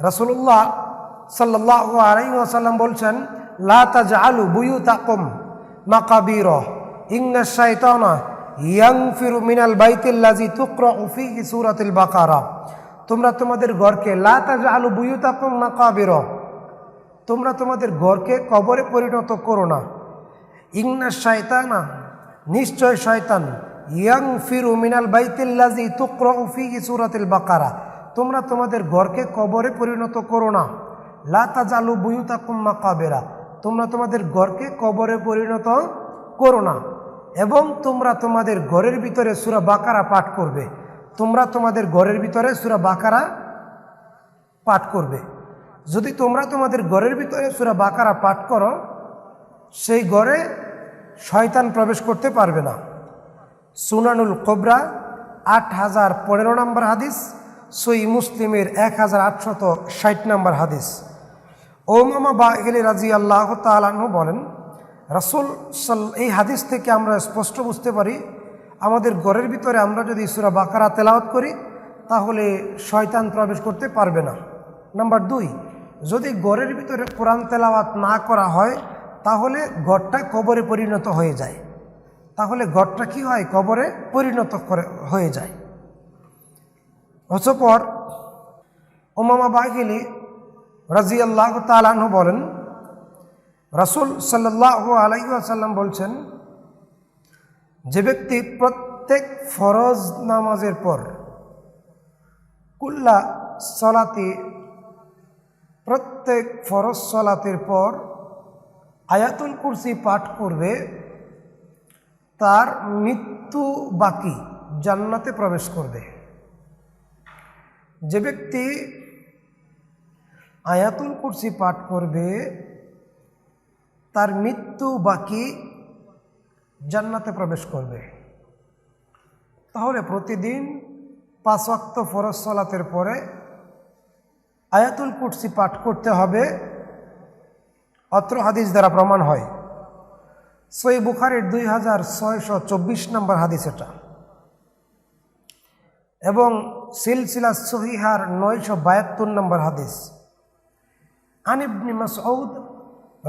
রসুল্লাহ সাল্লাহ আলাই আসাল্লাম বলছেন, লা তাজআলু বুয়ুতাকুম মাকাবির, ইন্না শাইতানা ইয়ানফিরু মিনাল বাকারা। তোমরা তোমাদের ঘরকে, লা তাজআলু বুয়ুতাকুম মাকাবির, তোমরা তোমাদের ঘরকে কবরে পরিণত করো না। ইন্না শায়তানা নিশ্চয় শয়তান ইয়াং ফিরু মিনাল বাইতিল্লাজি তুকরাউ ফীহি সূরাতুল বাকারা। তোমরা তোমাদের ঘরকে কবরে পরিণত করো না। লাতা জালু তাজালু বুয়ুতাকুম মাকাবেরা। তোমরা তোমাদের ঘরকে কবরে পরিণত করো না। এবং তোমরা তোমাদের ঘরের ভিতরে সুরা বাকারা পাঠ করবে। তোমরা তোমাদের ঘরের ভিতরে সুরা বাকারা পাঠ করবে। যদি তোমরা তোমাদের ঘরের ভিতরে সুরা বাকারা পাঠ করো, সেই ঘরে শয়তান প্রবেশ করতে পারবে না। সুনানুল কোবরা, আট হাজার পনেরো নম্বর হাদিস। সই মুসলিমের এক হাজার আটশত ষাট নম্বর হাদিস। ওমামা বাহিলি রাজি আল্লাহ তালাহু বলেন, রাসুল সাল, এই হাদিস থেকে আমরা স্পষ্ট বুঝতে পারি, আমাদের ঘরের ভিতরে আমরা যদি সুরা বাকারা তেলাওয়াত করি, তাহলে শয়তান প্রবেশ করতে পারবে না। নাম্বার দুই, যদি ঘরের ভিতরে কোরআন তেলাওয়াত না করা হয়, তাহলে ঘরটা কবরে পরিণত হয়ে যায়। তাহলে ঘরটা কি হয়? কবরে পরিণত করে, হয়ে যায়। অতপর ওমামা বাহিলি রাজি আল্লাহ তালাহ বলেন, রাসুল সাল্লাহ আলাইসাল্লাম বলছেন, যে ব্যক্তি প্রত্যেক ফরজ নামাজের পর কুল্লা সলাতে, প্রত্যেক ফরজ সলাতের পর আয়াতুল কুরসি পাঠ করবে, তার মৃত্যু বাকি জান্নাতে প্রবেশ করবে। যে ব্যক্তি আয়াতুল কুরসি পাঠ করবে, তার মৃত্যু বাকি জান্নাতে প্রবেশ করবে। তাহলে প্রতিদিন পাঁচ ওয়াক্ত ফরজ সলাতের পরে আয়াতুল কুরসি পাঠ করতে হবে, অত্র হাদিস দ্বারা প্রমাণ হয়। সই বুখারের দুই হাজার ছয়শো চব্বিশ নম্বর হাদিস এটা। এবং সিলসিলা সহিহার নয়শো বায়াত্তর নম্বর হাদিস। আনিবনি মাসউদ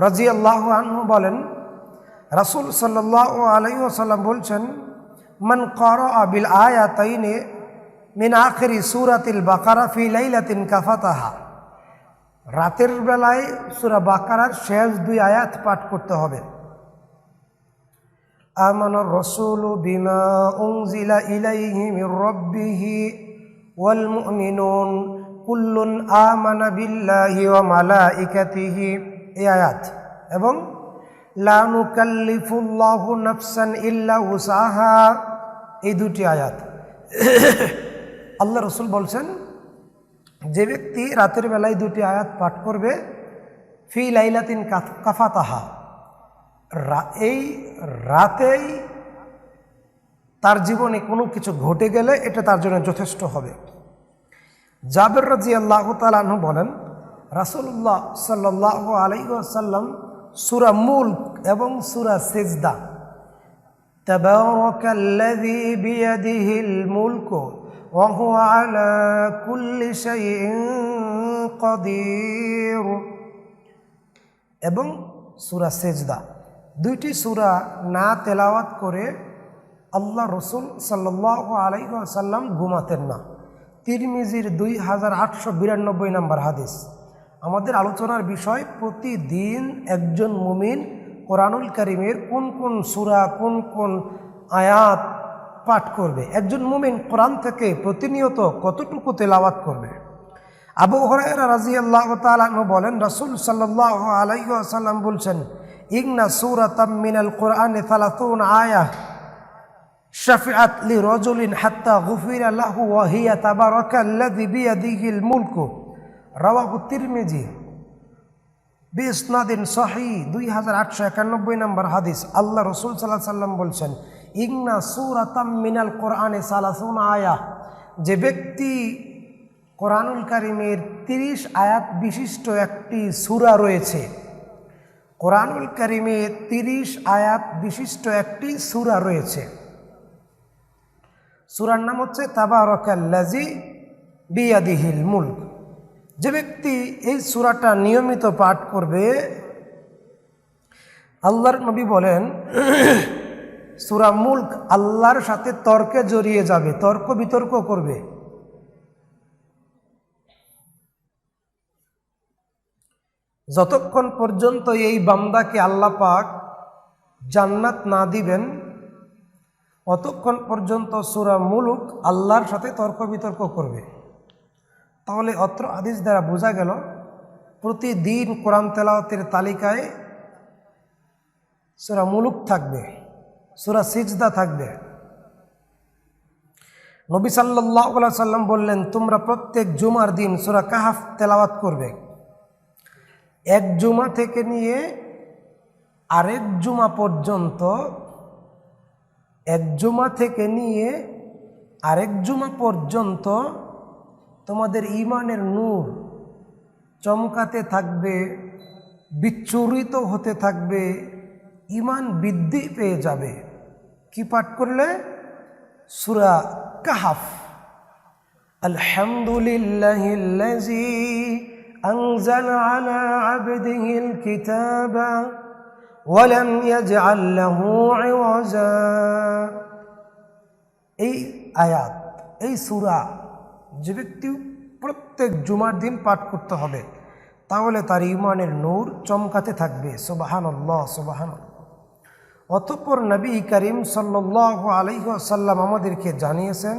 রাজি আল্লাহ আনহু বলেন, রাসুল সাল্লাহ আলাই সাল্লাম বলছেন, মন কর আবিল আয়া তাইনে মিন আখেরি সুরাতিল বাকারা ফি লাইলাতিন কাফাতাহা। রাতের বেলায় সুরা বাকারার শেষ দুই আয়াত পাঠ করতে হবে। আমানর রসুল বিমা উংজিলা ইলাইহি রব্বিহি ওয়ালমিনুন কুল্লুন আমানা বিল্লাহি ও মালাইকাতিহি। এই আয়াত। এবং লানুকাল্লিফুল্লাহু নফসান ইল্লা উসাহা এই দুটি আয়াত। আল্লাহ রসুল বলছেন, যে ব্যক্তি রাতের বেলায় দুটি আয়াত পাঠ করবে, ফি লাইলাতিন কাফাতাহা। এই রাতেই তার জীবনে কোনো কিছু ঘটে গেলে এটা তার জন্য যথেষ্ট হবে জাবের রাজি আল্লাহ তালু বলেন রাসুল্লাহ সাল্লাহ আলাইসাল্লাম সুরা মুল্ক এবং সুরা সেজদা تبارك الذي بيده الملك وهو على كل شيء قدير এবং সুরা সেজদা দুইটি সুরা না তেলাওয়াত করে আল্লাহ রসুল সাল্লাহ আলাইসাল্লাম ঘুমাতেন না। তিরমিজির দুই হাজার আটশো বিরানব্বই নম্বর হাদিস। আমাদের আলোচনার বিষয়, প্রতিদিন একজন মুমিন কোরআনুল করিমের কোন কোন সুরা, কোন কোন আয়াত পাঠ করবে? একজন মুমিন কোরআন থেকে প্রতিনিয়ত কতটুকু তেলাওয়াত করবে? আবু হরাইরা রাজি আল্লাহ তালু বলেন, রসুল সাল্লাহ আলাইসাল্লাম বলছেন ইগনা সুরাতাম মিনাল কোরআনে আয়া শাফিআত লি রজুলিন হাত্তা গুফিরা লাহু ওয়াহিয়া তাবারাকা আল্লাযী বিয়াদিহিল মুলকু রাওয়াহু তিরমিজি। বিসনাদিন সহি দুই হাজার আটশো একানব্বই নম্বর হাদিস। আল্লাহ রসুল সাল্লাহ সাল্লাম বলছেন ইগনা সুরাতাম মিনাল কোরআনে সালাসুন আয়া। যে ব্যক্তি কোরআনুল কারিমের তিরিশ আয়াত বিশিষ্ট একটি সুরা রয়েছে, কোরআনুল কারিমে তিরিশ আয়াত বিশিষ্ট একটি সুরা রয়েছে। সুরার নাম হচ্ছে তাবারকাল্লাজি বিয়াদিহিল মুল্ক। যে ব্যক্তি এই সুরাটা নিয়মিত পাঠ করবে, আল্লাহর নবী বলেন, সুরা মুল্ক আল্লাহর সাথে তর্কে জড়িয়ে যাবে, তর্ক বিতর্ক করবে। যতক্ষণ পর্যন্ত এই বান্দাকে আল্লাহ পাক জান্নাত না দিবেন অতক্ষণ পর্যন্ত সুরা মুলুক আল্লাহর সাথে তর্ক বিতর্ক করবে। তাহলে অত্র আদিস দ্বারা বোঝা গেল, প্রতিদিন কোরআন তেলাওয়াতের তালিকায় সুরা মুলুক থাকবে, সুরা সিজদা থাকবে। নবী সাল্লাহ সাল্লাম বললেন, তোমরা প্রত্যেক জুমার দিন সুরা কাহাফ তেলাওয়াত করবে। এক জুমা থেকে নিয়ে আরেক জুমা পর্যন্ত জুমা থেকে নিয়ে আরেক জুমা পর্যন্ত তোমাদের ইমানের নূর চমকাতে থাকবে বিচ্ছুরিত হতে থাকবে ইমান বৃদ্ধি পেয়ে যাবে কি পাঠ করলে সুরা কাহাফ আলহামদুলিল্লাহিল্লাজি أنزل على عبده الكتاب ওয়ালাম ইয়াজআল্লাহু আওয়াজা এই আয়াত, এই সূরা যে ব্যক্তি প্রত্যেক জুমার দিন পাঠ করতে হবে, তাহলে তার ইমানের নূর চমকাতে থাকবে। সুবাহানল্লাহ সুবাহান অতঃপর নবী করিম সাল্লাহ আলহ্লাম আমাদেরকে জানিয়েছেন,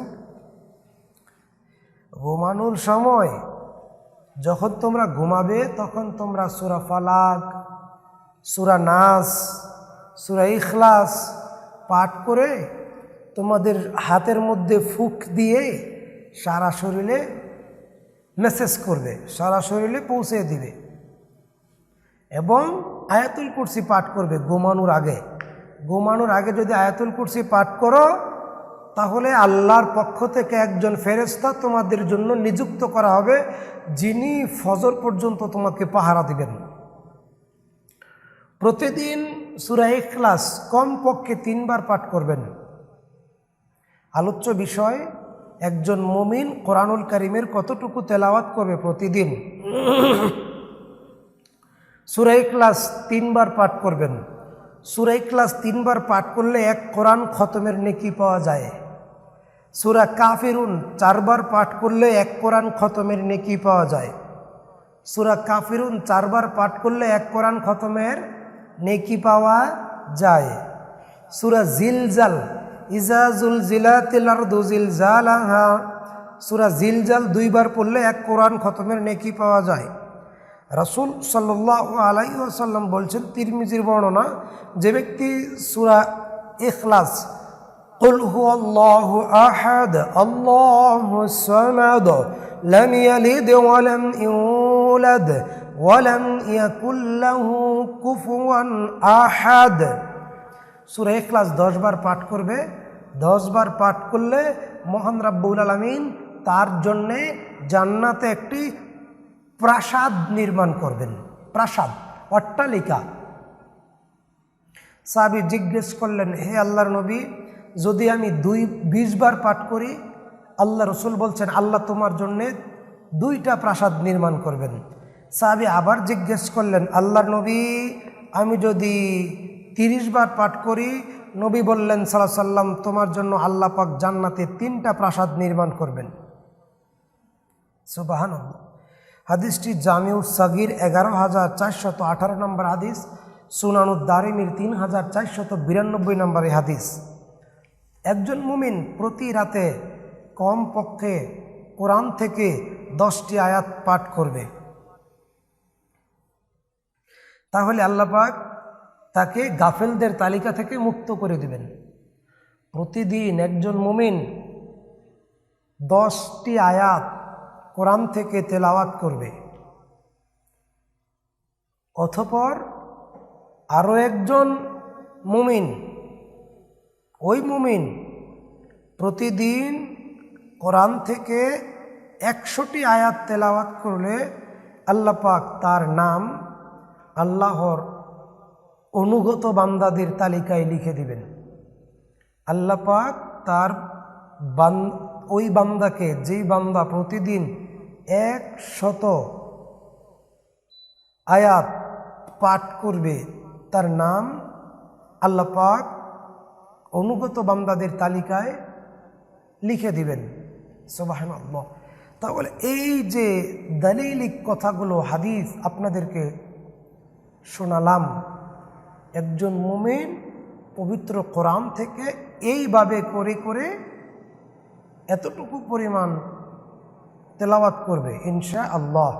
ঘুমানোর সময় যখন তোমরা ঘুমাবে তখন তোমরা সুরা ফালাক সুরা নাস, সুরা ইখলাস পাঠ করে তোমাদের হাতের মধ্যে ফুক দিয়ে সারা শরীরে মেসেজ করবে, সারা শরীরে পৌঁছে দিবে। এবং আয়াতুল কুরসি পাঠ করবে ঘুমানোর আগে। ঘুমানোর আগে যদি আয়াতুল কুরসি পাঠ করো, তাহলে আল্লাহর পক্ষ থেকে একজন ফেরেস্তা তোমাদের জন্য নিযুক্ত করা হবে, যিনি ফজর পর্যন্ত তোমাকে পাহারা দিবেন। প্রতিদিন সুরা ক্লাস কমপক্ষে তিনবার পাঠ করবেন। আলোচ্য বিষয়, একজন মমিন কোরআনুল করিমের কতটুকু তেলাওয়াত করবে প্রতিদিন? সুরাই ক্লাস তিনবার পাঠ করবেন। সুরাই ক্লাস তিনবার পাঠ করলে এক কোরআন খতমের নেকি পাওয়া যায়। সুরা কাফিরুন চারবার পাঠ করলে এক কোরআন খতমের নেকি পাওয়া যায়। সুরা কাফিরুন চারবার পাঠ করলে এক কোরআন খতমের নেকি পাওয়া যায় সুরা জিলজাল ইজাজুল জিলাতিলারদু জিলজালাহা সুরা জিলজাল দুইবার পড়লে এক কোরআন খতমের নেকি পাওয়া যায় রাসুল সাল্লাহ আলাই আসাল্লাম বলছেন তিরমিজির বর্ণনা যে ব্যক্তি সুরা ইখলাস قل هو الله أحد الله الصمد لم يلد ولم يولد ওয়ালাম ইয়াকুল্লাহু কুফুয়ান আহাদ। সুরা ক্লাস দশবার পাঠ করবে। দশবার পাঠ করলে মহান রাব্বুল আলমিন তার জন্যে জান্নাতে একটি প্রাসাদ নির্মাণ করবেন। প্রাসাদ, অট্টালিকা। সাবি জিজ্ঞেস করলেন, হে আল্লাহর নবী, যদি আমি দুই, বিশ বার পাঠ করি, আল্লাহ রসুল বলছেন, আল্লাহ তোমার জন্যে দুইটা প্রাসাদ নির্মাণ করবেন। সাহাবি আবার জিজ্ঞেস করলেন, আল্লাহর নবী, আমি যদি তিরিশ বার পাঠ করি, নবী বললেন সাল্লাহ সাল্লাম তোমার জন্য আল্লাহ পাক জান্নাতে তিনটা প্রাসাদ নির্মাণ করবেন। সুবাহান হাদিসটি জামিউ সাগির এগারো হাজার চারশত আঠারো নম্বর হাদিস সুনানুদ দারিমির তিন হাজার চারশত বিরানব্বই নম্বরে হাদিস। একজন মুমিন প্রতি রাতে কমপক্ষে কোরআন থেকে দশটি আয়াত পাঠ করবে। তাহলে আল্লাপাক তাকে গাফেলদের তালিকা থেকে মুক্ত করে দেবেন। প্রতিদিন একজন মুমিন দশটি আয়াত কোরআন থেকে তেলাওয়াত করবে। অথপর আরও একজন মুমিন, ওই মুমিন প্রতিদিন কোরআন থেকে একশোটি আয়াত তেলাওয়াত করলে আল্লাহ পাক তার নাম আল্লাহর অনুগত বান্দাদের তালিকায় লিখে দিবেন। আল্লাহ পাক তার বান, ওই বান্দাকে, যেই বান্দা প্রতিদিন এক শত আয়াত পাঠ করবে, তার নাম আল্লাহ পাক অনুগত বান্দাদের তালিকায় লিখে দিবেন। সোবাহান তাহলে এই যে দালিলিক কথাগুলো, হাদিস আপনাদেরকে শোনালাম, একজন মোমেন পবিত্র কোরআন থেকে এইভাবে করে করে এতটুকু পরিমাণ তেলাওয়াত করবে ইনশা আল্লাহ